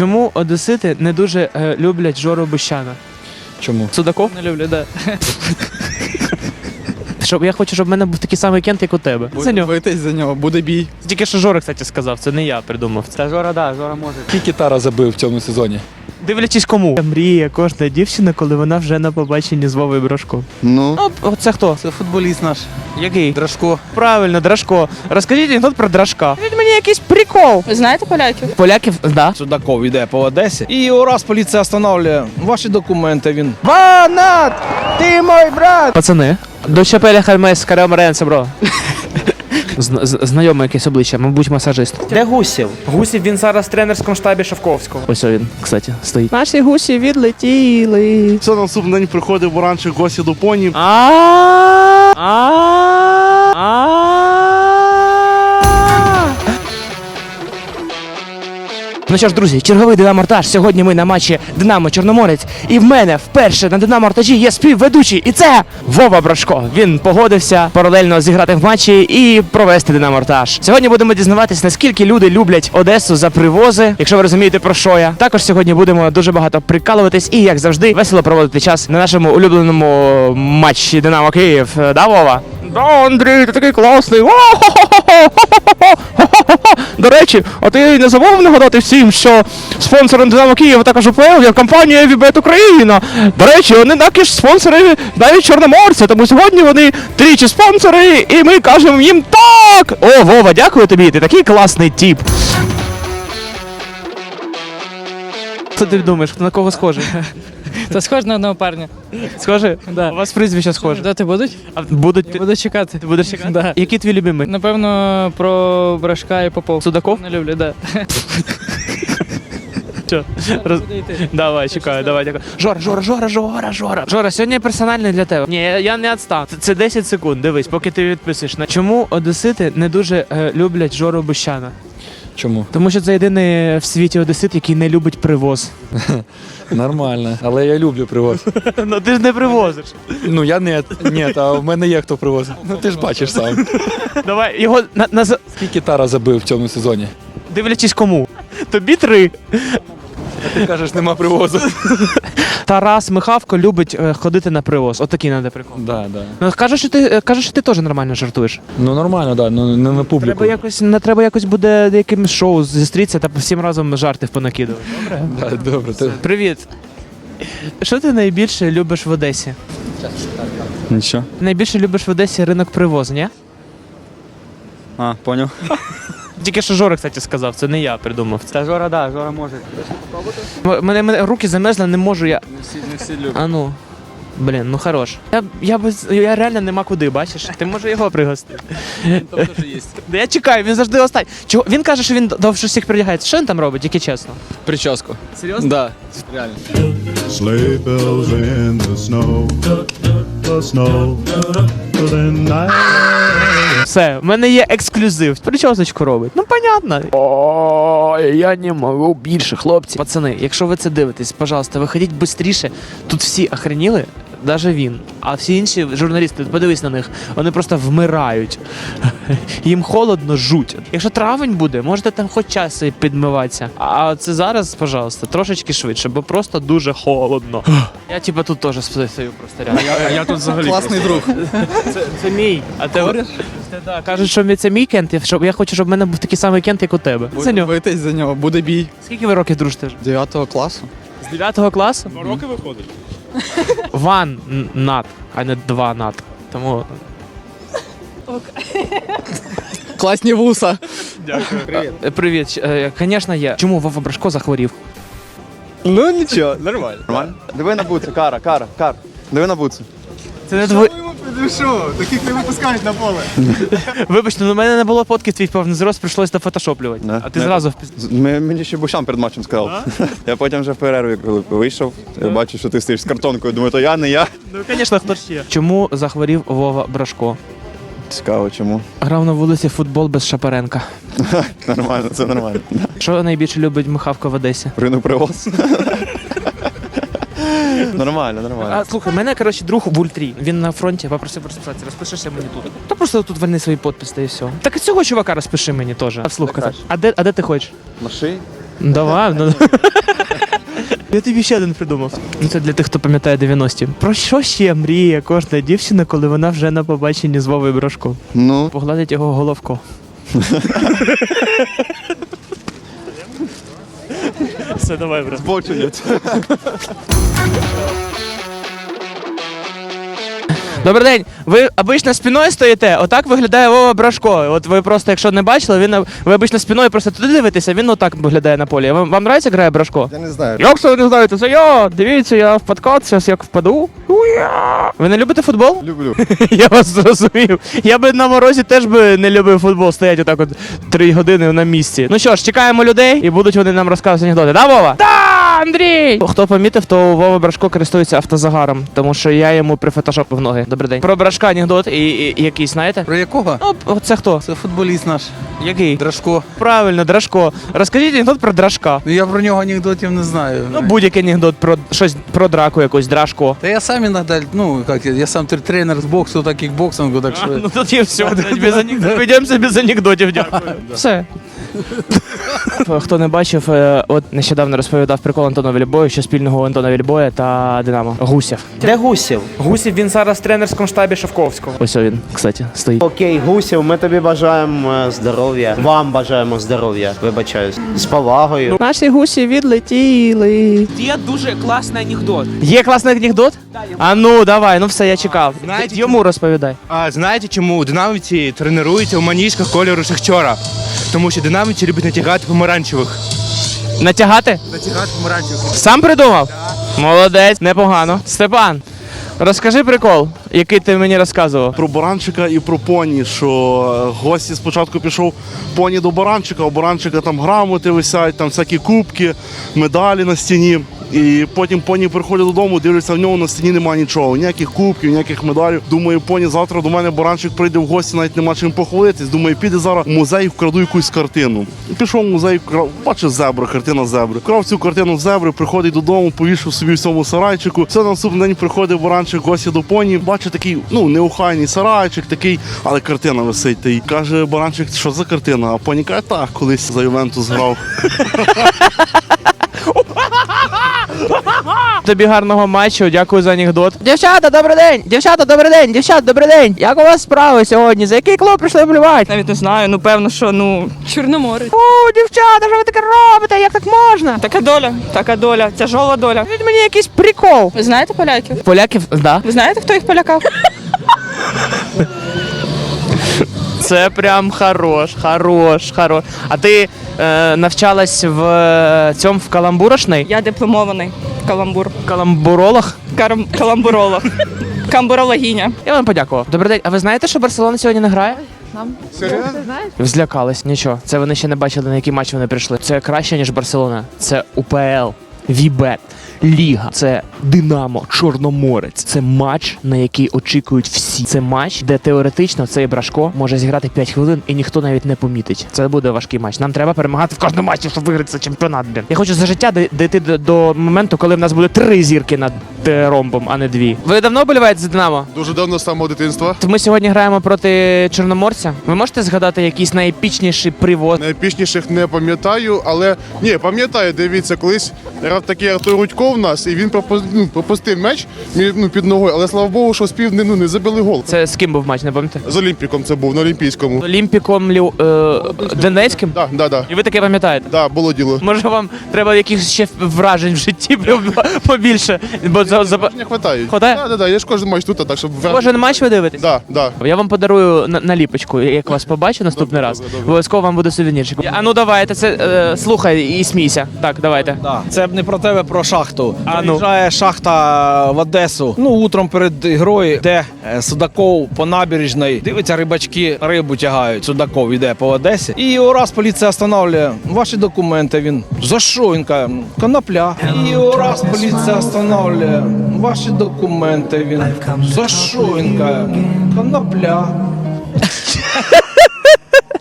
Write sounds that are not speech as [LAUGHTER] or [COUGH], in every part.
Чому одесити не дуже е, люблять Жору Бущана? Чому? Судаков? Не люблю, да. [LAUGHS] Щоб я хочу, щоб в мене був такий самий кент, як у тебе. За нього. битись за нього, буде бій. Тільки що Жора, кстати, сказав, це не я придумав. Це. Та Жора, да, Жора може. Скільки Тара забив в цьому сезоні? Дивлячись кому. Мріє кожна дівчина, коли вона вже на побаченні з Вовою Брошко. Ну, Ну, це хто? це футболіст наш. Який? Драшко. Правильно, Драшко. Розкажіть анекдот про Драшка. Скажіть якийсь прикол. Ви знаєте поляків? Поляків, да. Судаков йде по Одесі. І його раз поліція встановлює ваші документи. Він Ванат! Ти мой брат! Пацани, до Чапеля Хальмес Карамаренце, бро. Зна- з- Знайоме якесь обличчя, мабуть, масажист. Де Гусів? Гусів він зараз в тренерському штабі Шавковського. Ось він, кстати, стоїть. Наші гусі відлетіли. Все на наступний день приходив уранчик гості до поні. А а а Ну що ж, друзі, черговий Динамо Ртаж. Сьогодні ми на матчі Динамо Чорноморець. І в мене вперше на Динамо Ртажі є співведучий. І це Вова Брашко. Він погодився паралельно зіграти в матчі і провести Динамо Ртаж. Сьогодні будемо дізнаватись, наскільки люди люблять Одесу за привози, якщо ви розумієте про що я. Також сьогодні будемо дуже багато прикалуватись і, як завжди, весело проводити час на нашому улюбленому матчі Динамо Київ. Да, Вова? Да, Андрій, ти такий класний. До речі, а ти не забув нагадати всім, що спонсором Динамо Києва також УПЛ є компанія Вібет Україна. До речі, вони також спонсори навіть Чорноморця, тому сьогодні вони тричі спонсори, і ми кажемо їм так. О, Вова, дякую тобі, ти такий класний тіп. Що ти думаєш, на кого схожий? Та схож на одного парня. Схожий? Да. У вас прізвища схожі. Дати будуть? А будуть Я буду чекати. ти будеш чекати? Да. Який твій любимий? Напевно, про Брашка і Попов. Судаков? Не люблю, да. Що? Роз... Давай, чекаю, давай, дякую. Жора, Жора, Жора, Жора, Жора. Жора, сьогодні персональний для тебе. Ні, я, я не відстав. Це, це 10 секунд. Дивись, поки ти відписуєш. На чому одесити не дуже е, люблять Жору Бущана? Чому? Тому що це єдиний в світі одесит, який не любить привоз. [LAUGHS] Нормально. Але я люблю привоз. [LAUGHS] ну ти ж не привозиш. Ну я не. Ні, а в мене є хто привозить. Ну ти ж бачиш сам. [LAUGHS] Давай його на, на Скільки Тара забив в цьому сезоні? дивлячись кому. Тобі три. Ти кажеш, нема привозу. [LAUGHS] Тарас Михавко любить е, ходити на привоз. Отакий надо прикол. Да, да. Ну кажеш, що ти е, кажеш, що ти теж нормально жартуєш. Ну нормально, да, ну не на публіку. Треба якось не треба якось буде якимось шоу зустрітися та всім разом жарти понакидувати. Да, добре. Ти... Привіт. Що ти найбільше любиш в Одесі? Нічого. Найбільше любиш в Одесі ринок привоз, ні? А, поняв. [LAUGHS] Тільки що Жора, кстати, сказав, це не я придумав. Та Жора, да, Жора може. М- Мене, мене руки замерзли, не можу я. Не всі, не всі люблять. А ну. Блін, ну хорош. Я, я, без, я реально нема куди, бачиш? Ти може його пригостити. Там теж є. Да [LAUGHS] я чекаю, він завжди останній. Чого? Він каже, що він довше всіх придягається. Що він там робить, тільки чесно? Прическу. Серйозно? Да, реально. Sleigh bells in the snow, the snow, the night. Все, в мене є ексклюзив. Причосочку робить. Ну, понятно. О, я не можу більше, хлопці. Пацани, якщо ви це дивитесь, пожалуйста, виходіть швидше. Тут всі охреніли, навіть він. А всі інші журналісти, подивись на них, вони просто вмирають. [LAUGHS] Їм холодно, жуть. Якщо травень буде, можете там хоч час і підмиватися. А це зараз, пожалуйста, трошечки швидше, бо просто дуже холодно. [GASPS] Я типа тут теж стою просто рядом. А я тут взагалі. Класний друг. [LAUGHS] Це, це мій. А тебе це, да, кажуть, що це мій кент, щоб я хочу, щоб в мене був такий самий кент, як у тебе. Буде нього. битись за нього, буде бій. Скільки ви років дружите? 9 класу. З 9 класу? Два роки виходить. [LAUGHS] One нат, а не два над. Тому Класні вуса. Дякую. привіт. Е, Звісно, є. Чому Вова Брашко захворів? Ну нічого, нормально. Нормально? Диви на буцу, кара, кара, кара. Диви на буцу. Це не твої. Що? Таких не випускають на поле. [LAUGHS] Вибачте, ну в мене не було фотки твій повний зрост, прийшлось дофотошоплювати. Да. А ти Не- зразу впіз... З- ми- Мені ще Бушан перед матчем сказав. [LAUGHS] Я потім вже в перерві, коли вийшов, я бачу, що ти стоїш з картонкою. Думаю, то я, не я. Ну, звісно, хто є. Чому захворів Вова Брашко? Цікаво, чому. Грав на вулиці футбол без Шапаренка. [LAUGHS] Нормально, це нормально. Що найбільше любить Михавко в Одесі? Ринок привоз. [LAUGHS] Нормально, нормально. А, слухай, мене, коротше, друг в ультрі. Він на фронті попросив розписатися. Розпишешся мені тут. Та просто тут вальни свої підписи та і все. Так і цього чувака розпиши мені теж. А вслух казати. А де, а де ти хочеш? На шиї? Давай. Ну. [LAUGHS] Я тобі ще один придумав. Ну, Це для тих, хто пам'ятає 90-ті. Про що ще мріє кожна дівчина, коли вона вже на побаченні з Вовою Брошко? Ну, Погладить його головко. [LAUGHS] Все, давай, брат. збочинець. [LAUGHS] Добрий день. Ви обично спиною стоїте, отак виглядає Вова Брашко. От ви просто, якщо не бачили, він ви обично спиною просто туди дивитеся, він отак виглядає на полі. Вам, вам нравиться грає Брашко? Я не знаю. Як це ви не знаєте? Це я! Дивіться, я в подкат, зараз як впаду. Уя! Ви не любите футбол? Люблю. [LAUGHS] Я вас зрозумів. Я би на морозі теж би не любив футбол, стоять отак от три години на місці. Ну що ж, чекаємо людей і будуть вони нам розказувати анекдоти. Да, Вова? Да, Андрій! Хто помітив, то Вова Брашко користується автозагаром, тому що я йому прифотошопив ноги. Добрий день. Про Брашка анекдот і, і, і який, знаєте? Про якого? Ну, це хто? Це футболіст наш. Який? Драшко. Правильно, Драшко. Розкажіть анекдот про Драшка. Ну я про нього анекдотів не знаю. Ну, будь-який анекдот про щось про драку якусь, Драшко. Та я сам иногда, ну, как я, я сам тр- тренер с боксу, так кикбоксингу, так что... Ну тут є все. [LAUGHS] Підемося без анекдотів, дякую. [LAUGHS] Все. Хто не бачив, е, от нещодавно розповідав прикол Антона Вільбою, що спільного у Антона Вільбоя та Динамо. Гусєв. Де Гусів? Гусєв він зараз в тренерському штабі Шовковського. Ось він, кстати, стоїть. Окей, Гусів, ми тобі бажаємо е, здоров'я. Вам бажаємо здоров'я, вибачаюсь. З повагою. Наші гусі відлетіли. Є дуже класний анекдот. Є класний анекдот? А ну давай, ну все, я чекав. Знаєте, Йому розповідай. А знаєте, чому динамівці тренуються у маніжках кольору Шахтера? Тому що динамічі любить натягати помаранчевих. Натягати? Натягати помаранчевих. Сам придумав? Молодець, непогано. Степан, розкажи прикол, який ти мені розказував. Про баранчика і про поні, що е, гості спочатку пішов поні до баранчика, у баранчика там грамоти висять, там всякі кубки, медалі на стіні. І потім поні приходить додому, дивляться, в нього на стіні немає нічого, ніяких кубків, ніяких медалів. Думаю, поні завтра до мене баранчик прийде в гості, навіть нема чим похвалитись. Думаю, піде зараз в музей, вкраду якусь картину. І пішов в музей, вкрав, бачив зебра, картина зебри. Вкрав цю картину зебри, приходить додому, повішав собі в цьому сарайчику. Все на наступний день приходить баранчик гості до поні. Бачить такий, ну неухайний сарайчик, такий, але картина висить. Та й каже баранчик, що за картина? А пані каже, так, колись за Ювентус грав. [LAUGHS] [LAUGHS] Тобі гарного матчу, дякую за анекдот. Дівчата, добрий день! Дівчата, добрий день! Дівчата, добрий день! Як у вас справи сьогодні? За який клуб прийшли вболівати? Навіть не знаю, ну певно, що ну Чорноморець. О, дівчата, що ви таке робите? Як так можна? Така доля, така доля, тяжола доля. Скажіть мені якийсь прикол. Ви знаєте поляків? Поляків, да. Ви знаєте, хто їх полякав? [LAUGHS] Це прям хорош, хорош, хорош. А ти е, навчалась в е, цьому в каламбурошний? Я дипломований каламбур. Каламбуролог? Карам... Каламбуролог. Камбурологиня. Я вам подякував. Добрий день. А ви знаєте, що Барселона сьогодні не грає? Злякались, нічого. Це вони ще не бачили, на який матч вони прийшли. Це краще, ніж Барселона. Це УПЛ, Вібет, Ліга, це Динамо, Чорноморець. Це матч, на який очікують всі. Це матч, де теоретично цей Брашко може зіграти 5 хвилин і ніхто навіть не помітить. Це буде важкий матч. Нам треба перемагати в кожному матчі, щоб виграти цей чемпіонат. Блін. Я хочу за життя дійти до, до моменту, коли в нас буде три зірки над е, ромбом, а не дві. Ви давно боліваєте за Динамо? Дуже давно з самого дитинства. То Ми сьогодні граємо проти Чорноморця. Ви можете згадати якийсь найепічніший привоз? Найпішніших не пам'ятаю, але ні, пам'ятаю, дивіться, колись грав такий Артур Рудько в нас, і він пропустив, ну, пропустив м'яч ну, під ногою, але слава Богу, що спів не, ну, не забили гол. Це з ким був матч, не пам'ятаєте? З Олімпіком це був на Олімпійському. Олімпіком Лю... е... Донецьким? Так, да, да, І ви таке пам'ятаєте? да, було діло. Може вам треба якихось ще вражень в житті побільше, бо за, за... Не хватає. Хватає? Да, да, да, я ж кожен матч тут, так щоб кожен матч ви дивитесь? Да, да. Я вам подарую на- наліпочку, як вас побачу наступний раз. Обов'язково вам буде сувенірчик. А ну давайте, це е, слухай і смійся. Так, давайте. Да. Це б не про тебе, про шахту. А ну. Приїжджає шахта в Одесу. Ну, утром перед грою йде е, Судаков по набережній. Дивиться, рибачки рибу тягають. Судаков йде по Одесі. І його раз поліція встановлює ваші документи. Він за що? Він каже, конопля. І його раз поліція встановлює ваші документи. Він за що? Він каже, конопля.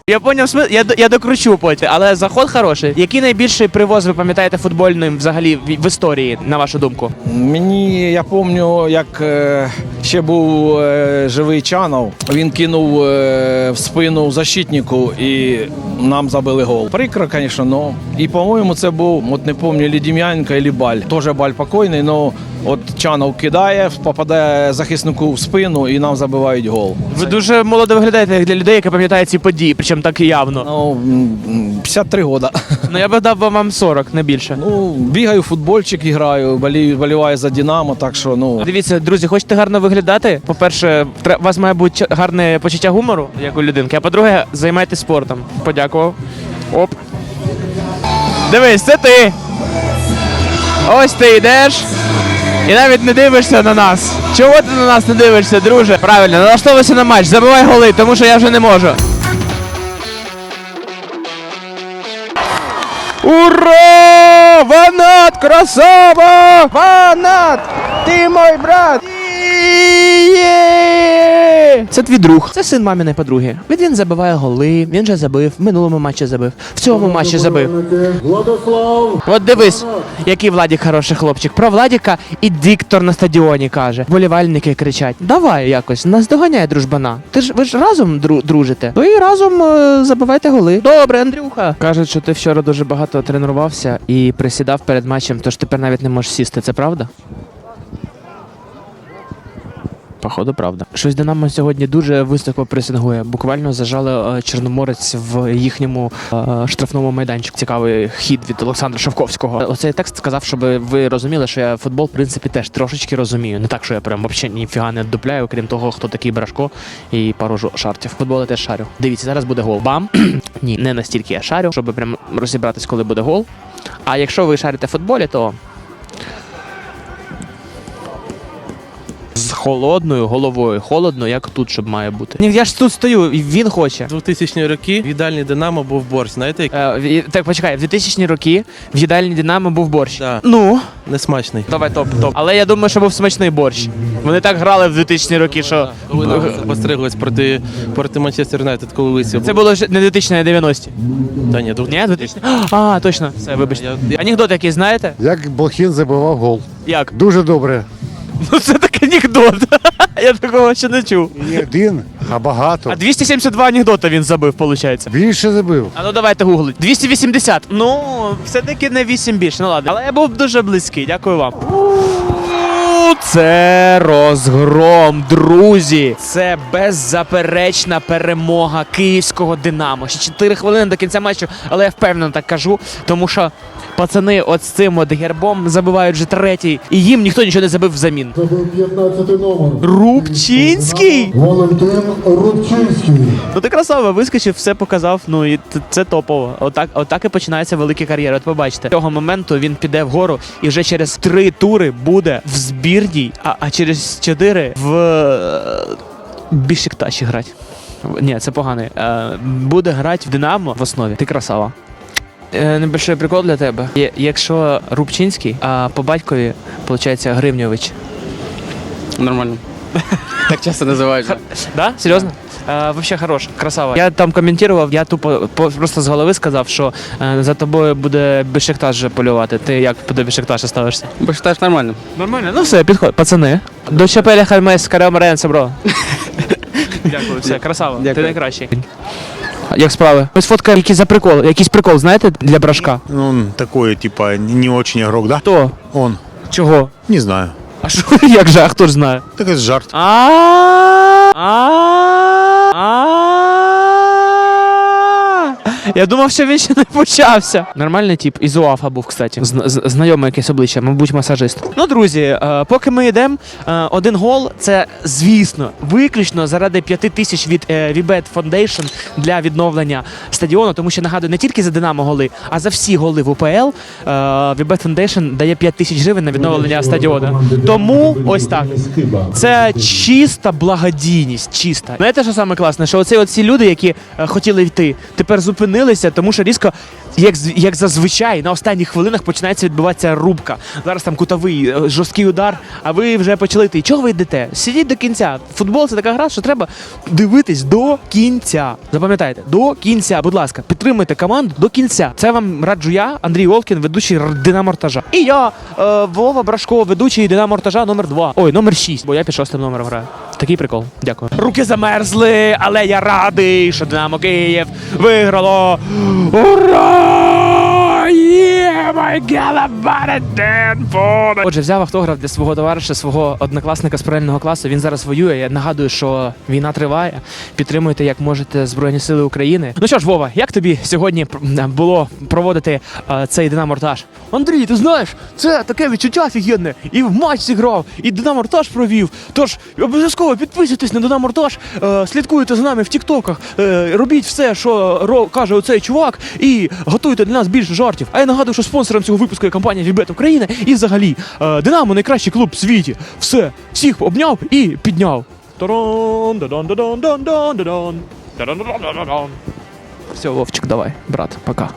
Я поняв смисл, я, я докручу потім, але заход хороший. Який найбільший привоз ви пам'ятаєте футбольним взагалі в, в історії, на вашу думку? Мені я пам'ятаю, як е, Ще був е, живий Чанов. Він кинув е, в спину защитнику і нам забили гол. Прикро, звісно, но. І, по-моєму, це був, от не пам'ятаю, Лі Дем'яненко або Баль. Теж Баль покойний, але от Чанов кидає, попадає захиснику в спину і нам забивають гол. Ви дуже молодо виглядаєте як для людей, які пам'ятають ці події, причому так і явно. Ну, м, 53 года. Ну я би дав би вам 40, не більше. Ну, бігаю, в футбольчик граю, болію, боліваю за Динамо, так що ну. Дивіться, друзі, хочете гарно виглядати? По-перше, тре- у вас має бути гарне почуття гумору, як у людинки. А по-друге, займайтесь спортом. Подякував. Оп. Дивись, це ти. Ось ти йдеш. І навіть не дивишся на нас. Чого ти на нас не дивишся, друже? Правильно, налаштовуйся на матч, забивай голи, тому що я вже не можу. Ура! Ванат, красава! Ванат! Ти мой брат! Є! Це твій друг. Це син маміної подруги. Він, він забиває голи, він же забив, в минулому матчі забив, в цьому матчі забив. От дивись, який Владік хороший хлопчик. Про Владіка і диктор на стадіоні каже. Болівальники кричать: Давай якось, нас доганяє дружбана. Ти ж ви ж разом дру- дружите. То і разом е, забивайте голи. Добре, Андрюха. Кажуть, що ти вчора дуже багато тренувався і присідав перед матчем, тож тепер навіть не можеш сісти. Це правда? Походу, правда. Щось Динамо сьогодні дуже високо пресингує. Буквально зажали е, Чорноморець в їхньому е, штрафному майданчику. Цікавий хід від Олександра Шовковського. Оцей текст сказав, щоб ви розуміли, що я футбол, в принципі, теж трошечки розумію. Не так, що я прям взагалі ніфіга не дупляю, крім того, хто такий Брашко і пару шартів. Футбол я теж шарю. Дивіться, зараз буде гол. Бам! [CLEARS THROAT] Ні, не настільки я шарю, щоб прям розібратись, коли буде гол. А якщо ви шарите в футболі, то з холодною головою. Холодно, як тут, щоб має бути. Ні, я ж тут стою, і він хоче. 2000 роки в їдальні Динамо був борщ, знаєте, як Е, в- так, почекай, в 2000 роки в їдальні Динамо був борщ. Да. Ну, несмачний. давай топ, топ. Але я думаю, що був смачний борщ. Вони так грали в 2000 роки, що. Коли нам постриглись проти, проти Манчестер Юнайтед, коли висів. Це було ж не 2000, а 90 Та ні, Ні, 2000? А, точно. Все, вибачте. Анекдот який знаєте? Як Блохін забивав гол. Як? Дуже добре. Ну це так анекдот. [LAUGHS] Я такого ще не чув. Не один, а багато. А 272 анекдота він забив, виходить. Більше забив. А ну давайте гуглить. 280. Ну, все-таки не 8 більше. Ну ладно. Але я був дуже близький. Дякую вам. Це розгром, друзі. Це беззаперечна перемога київського Динамо. Ще 4 хвилини до кінця матчу, але я впевнено так кажу, тому що пацани от з цим от гербом забивають вже третій, і їм ніхто нічого не забив взамін. 15 номер. Рубчинський! Валентин Рубчинський. Ну ти красава, вискочив, все показав. Ну і це топово. Отак, отак і починається велика кар'єра. От побачите, цього моменту він піде вгору і вже через три тури буде в збірній, а, а через чотири в е, Бішікташі грати. Ні, це поганий. Е, буде грати в Динамо в основі. Ти красава. Е, Небольшой прикол для тебе. Якщо Рубчинський, а по батькові, виходить, Гривньович. Нормально. Так часто називають. Да? Серйозно? Е, вообще хорош, красава. Я там коментував, я тупо по- просто з голови сказав, що е, за тобою буде Бешикташ полювати. Ти як до Бешикташа ставишся? Бачиш, нормально. Нормально. Ну все, підходь. Пацани. До Чапеля Хальмес Карем Ренце, бро. [LAUGHS] Дякую, все, красава. Ти найкращий. Як справи? Ось фотка, який за прикол, якийсь прикол, знаєте, для брашка. Ну, он такой, типа, не не очень игрок, да? Хто? Он. Чого? Не знаю. А що, [LAUGHS] як же, а хто ж знає? Так это жарт. А а Я думав, що він ще не почався. Нормальний тип, із УАФа був, кстати. Зна- Знайоме якесь обличчя, мабуть, масажист. Ну, друзі, е, поки ми йдемо, е, один гол це, звісно, виключно заради п'яти тисяч від Vibet Foundation для відновлення стадіону. Тому що нагадую, не тільки за Динамо голи, а за всі голи в УПЛ Vibet Foundation дає 5 тисяч гривень на відновлення стадіону. Тому ось так. Це чиста благодійність, чиста. Знаєте, що саме класне? Що оці оці люди, які е, хотіли йти, тепер зупинилися, тому що різко Як, як зазвичай на останніх хвилинах починається відбуватися рубка. Зараз там кутовий е, жорсткий удар, а ви вже почали йти. Чого ви йдете? Сидіть до кінця. Футбол це така гра, що треба дивитись до кінця. Запам'ятайте, до кінця, будь ласка, підтримуйте команду до кінця. Це вам раджу я, Андрій Волкін, ведучий Динамортажа. І я, е, Вова Брашко, ведучий Динамортажа номер 2 Ой, номер 6, бо я під шостим номером граю. Такий прикол. Дякую. Руки замерзли, але я радий, що Динамо Київ виграло. Ура! Gol! My God, about it, Dan Отже, взяв автограф для свого товариша, свого однокласника з паралельного класу. Він зараз воює. Я нагадую, що війна триває. Підтримуйте, як можете Збройні Сили України. Ну що ж, Вова, як тобі сьогодні було проводити е, цей Динамортаж? Андрій, ти знаєш, це таке відчуття офігенне. І в матч зіграв, і Динамортаж провів. Тож обов'язково підписуйтесь на Динамортаж, е, слідкуйте за нами в Тіктоках, е, робіть все, що ро, каже оцей чувак, і готуйте для нас більше контрактів. А я нагадую, що спонсором цього випуску є компанія Вібет Україна і взагалі е, Динамо найкращий клуб в світі. Все, всіх обняв і підняв. Все, Вовчик, давай, брат, пока.